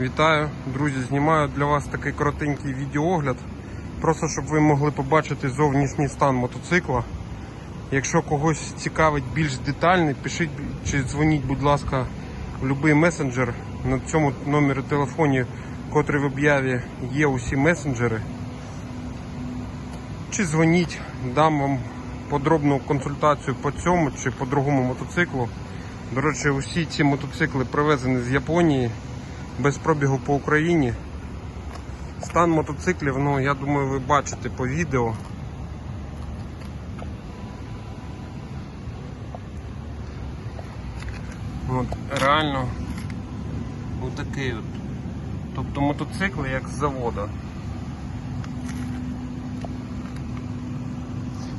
Вітаю, друзі! Знімаю для вас такий коротенький відеоогляд. Просто щоб ви могли побачити зовнішній стан мотоцикла. Якщо когось цікавить більш детальний, пишіть чи дзвоніть, будь ласка, в будь-який месенджер. На цьому номері телефоні, котрий в об'яві є усі месенджери. Чи дзвоніть, дам вам подробну консультацію по цьому чи по другому мотоциклу. До речі, усі ці мотоцикли привезені з Японії без пробігу по Україні. Стан мотоциклів, ну я думаю, ви бачите по відео. От, реально отакий от. Тобто мотоцикли як з завода.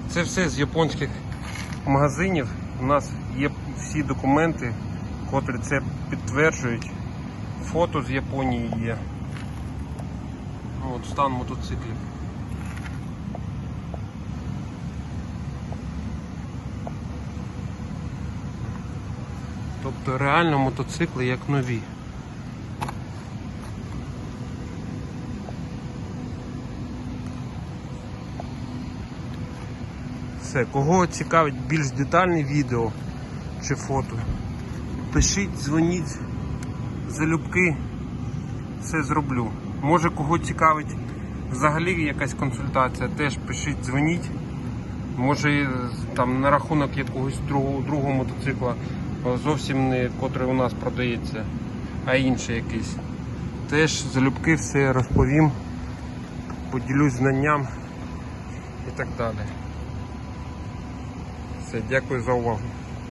Це все з японських магазинів. У нас є всі документи, котрі це підтверджують. Фото з Японії є. От стан мотоциклів. Тобто реально мотоцикли як нові. Все, кого цікавить більш детальне відео чи фото, пишіть, дзвоніть, залюбки все зроблю. Може кого цікавить взагалі якась консультація, теж пишіть, дзвоніть. Може там на рахунок якогось другого, другого мотоцикла, е, зовсім не котрий у нас продається, а інший якийсь. Теж залюбки все розповім, поділюсь знанням і так далі. Все, дякую за увагу.